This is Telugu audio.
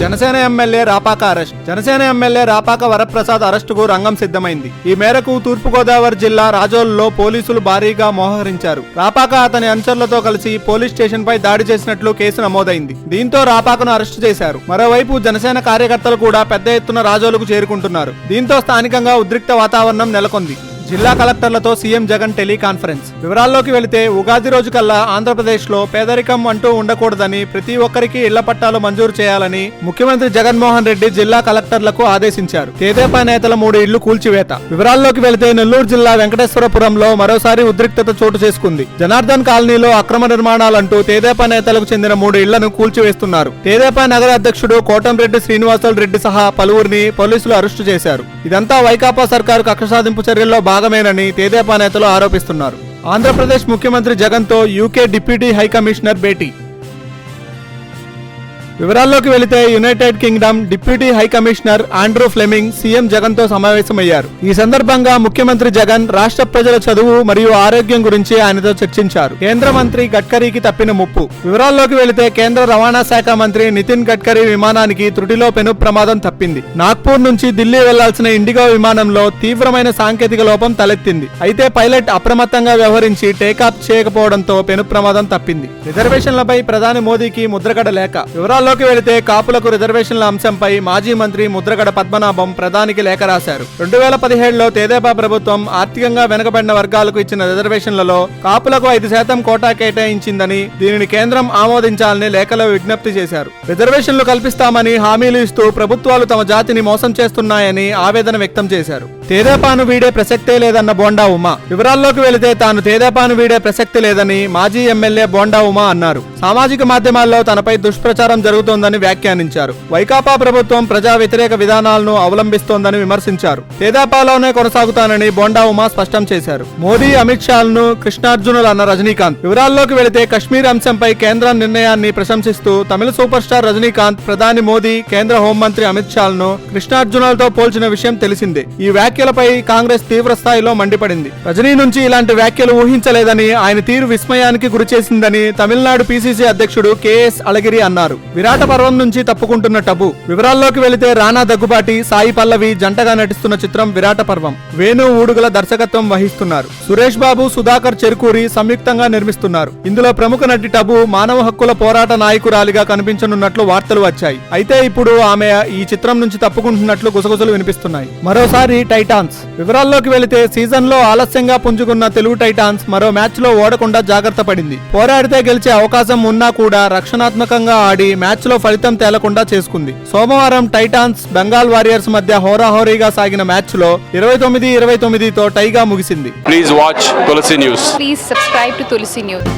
Janasena MLA Rapaka arrest. Janasena MLA Rapaka Varaprasad అరెస్టుకు రంగం సిద్ధమైంది. ఈ మేరకు తూర్పుగోదావరి జిల్లా రాజోల్లో పోలీసులు భారీగా మోహరించారు. రాపాక అతని అనుచరులతో కలిసి పోలీస్ స్టేషన్ పై దాడి చేసినట్లు కేసు నమోదైంది. దీంతో రాపాకను అరెస్టు చేశారు. మరోవైపు జనసేన కార్యకర్తలు కూడా పెద్ద ఎత్తున రాజోలకు చేరుకుంటున్నారు. దీంతో స్థానికంగా ఉద్రిక్త వాతావరణం నెలకొంది. జిల్లా కలెక్టర్లతో సీఎం జగన్ టెలికాన్ఫరెన్స్. వివరాల్లోకి వెళితే ఉగాది రోజు కల్లా ఆంధ్రప్రదేశ్లో పేదరికం అంటూ ఉండకూడదని ప్రతి ఒక్కరికి ఇళ్ళ పట్టాలు మంజూరు చేయాలని ముఖ్యమంత్రి జగన్మోహన్ రెడ్డి జిల్లా కలెక్టర్లకు ఆదేశించారు. తెదేపా నేతల మూడు ఇళ్ళు కూల్చివేత. వివరాల్లోకి వెళితే నెల్లూరు జిల్లా వెంకటేశ్వరపురంలో మరోసారి ఉద్రిక్తత చోటు చేసుకుంది. జనార్దన్ కాలనీలో అక్రమ నిర్మాణాలంటూ తెదేపా నేతలకు చెందిన మూడు ఇళ్ళను కూల్చివేస్తున్నారు. తెదేపా నగర అధ్యక్షుడు కోటంరెడ్డి శ్రీనివాసులు రెడ్డి సహా పలువురిని పోలీసులు అరెస్టు చేశారు. ఇదంతా వైకాపా సర్కారు కక్ష సాధింపు చర్యల్లో భాగమేనని తెదేపా నేతలు ఆరోపిస్తున్నారు. ఆంధ్రప్రదేశ్ ముఖ్యమంత్రి జగన్తో యూకే డిప్యూటీ హై కమిషనర్ భేటీ. వివరాల్లోకి వెళితే United Kingdom deputy high commissioner Andrew Fleming CM జగన్తో సమావేశమయ్యారు. ఈ సందర్భంగా ముఖ్యమంత్రి జగన్ రాష్ట్ర ప్రజల చదువు మరియు ఆరోగ్యం గురించి ఆయనతో చర్చించారు. కేంద్ర మంత్రి గడ్కరీకి తప్పిన ముప్పు. వివరాల్లోకి వెళితే కేంద్ర రవాణా శాఖ మంత్రి నితిన్ గడ్కరీ విమానానికి త్రుటిలో పెను ప్రమాదం తప్పింది. నాగ్పూర్ నుంచి ఢిల్లీ వెళ్ళాల్సిన ఇండిగో విమానంలో తీవ్రమైన సాంకేతిక లోపం తలెత్తింది. అయితే పైలట్ అప్రమత్తంగా వ్యవహరించి టేకాఫ్ చేయకపోవడంతో పెను ప్రమాదం తప్పింది. రిజర్వేషన్లపై ప్రధాని మోదీకి ముద్రగడ లేఖ వివరాల్లోకి వెళితే కాపులకు రిజర్వేషన్ల అంశంపై మాజీ మంత్రి ముద్రగడ పద్మనాభం ప్రధానికి లేఖ రాశారు. రెండు వేల పదిహేడులో తెదేపా ప్రభుత్వం ఆర్థికంగా వెనుకబడిన వర్గాలకు ఇచ్చిన రిజర్వేషన్లలో కాపులకు ఐదు శాతం కోటా కేటాయించిందని దీనిని కేంద్రం ఆమోదించాలని లేఖలో విజ్ఞప్తి చేశారు. రిజర్వేషన్లు కల్పిస్తామని హామీలు ఇస్తూ ప్రభుత్వాలు తమ జాతిని మోసం చేస్తున్నాయని ఆవేదన వ్యక్తం చేశారు. తేదేపాను వీడే ప్రసక్తే లేదన్న బోండా ఉమా. వివరాల్లోకి వెళితే తాను తేదేపాను వీడే ప్రసక్తి లేదని మాజీ ఎమ్మెల్యే బోండా ఉమా అన్నారు. సామాజిక మాధ్యమాల్లో తనపై దుష్ప్రచారం జరుగుతోందని వ్యాఖ్యానించారు. వైకాపా ప్రభుత్వం ప్రజా వ్యతిరేక విధానాలను అవలంబిస్తోందని విమర్శించారు. తేదాపాలోనే కొనసాగుతానని బోండా ఉమా స్పష్టం చేశారు. మోదీ అమిత్ షాలను కృష్ణార్జునులు అన్న రజనీకాంత్. వివరాల్లోకి వెళితే కశ్మీర్ అంశంపై కేంద్ర నిర్ణయాన్ని ప్రశంసిస్తూ తమిళ సూపర్ స్టార్ రజనీకాంత్ ప్రధాని మోదీ కేంద్ర హోంమంత్రి అమిత్ షాలను కృష్ణార్జునులతో పోల్చిన విషయం తెలిసిందే. ఈ వ్యాఖ్య వ్యాఖ్యలపై కాంగ్రెస్ తీవ్ర స్థాయిలో మండిపడింది. రజనీ నుంచి ఇలాంటి వ్యాఖ్యలు ఊహించలేదని ఆయన తీరు విస్మయానికి గురిచేసిందని తమిళనాడు పీసీసీ అధ్యక్షుడు కేఎస్ అళగిరి అన్నారు. విరాట పర్వం నుంచి తప్పుకుంటున్న టబు. వివరాల్లోకి వెళితే రానా దగ్గుబాటి సాయి పల్లవి జంటగా నటిస్తున్న చిత్రం విరాట పర్వం. వేణు ఊడుగుల దర్శకత్వం వహిస్తున్నారు. సురేష్ బాబు సుధాకర్ చెరుకూరి సంయుక్తంగా నిర్మిస్తున్నారు. ఇందులో ప్రముఖ నటి టబు మానవ హక్కుల పోరాట నాయకురాలిగా కనిపించనున్నట్లు వార్తలు వచ్చాయి. అయితే ఇప్పుడు ఆమె ఈ చిత్రం నుంచి తప్పుకుంటున్నట్లు గుసగుసలు వినిపిస్తున్నాయి. మరోసారి టైటాన్స్ వివరాల్లోకి వెళితే సీజన్లో ఆలస్యంగా పుంజుకున్న తెలుగు టైటాన్స్ మరో మ్యాచ్లో ఓడకుండా జాగ్రత్త పడింది పోరాడితే గెలిచే అవకాశం ఉన్నా కూడా రక్షణాత్మకంగా ఆడి మ్యాచ్లో ఫలితం తేలకుండా చేసుకుంది సోమవారం టైటాన్స్ బెంగాల్ వారియర్స్ మధ్య హోరాహోరీగా సాగిన మ్యాచ్లో ఇరవై తొమ్మిది ఇరవై తొమ్మిదితో టైగా ముగిసింది Please watch Tulsi News. Please subscribe to Tulsi News.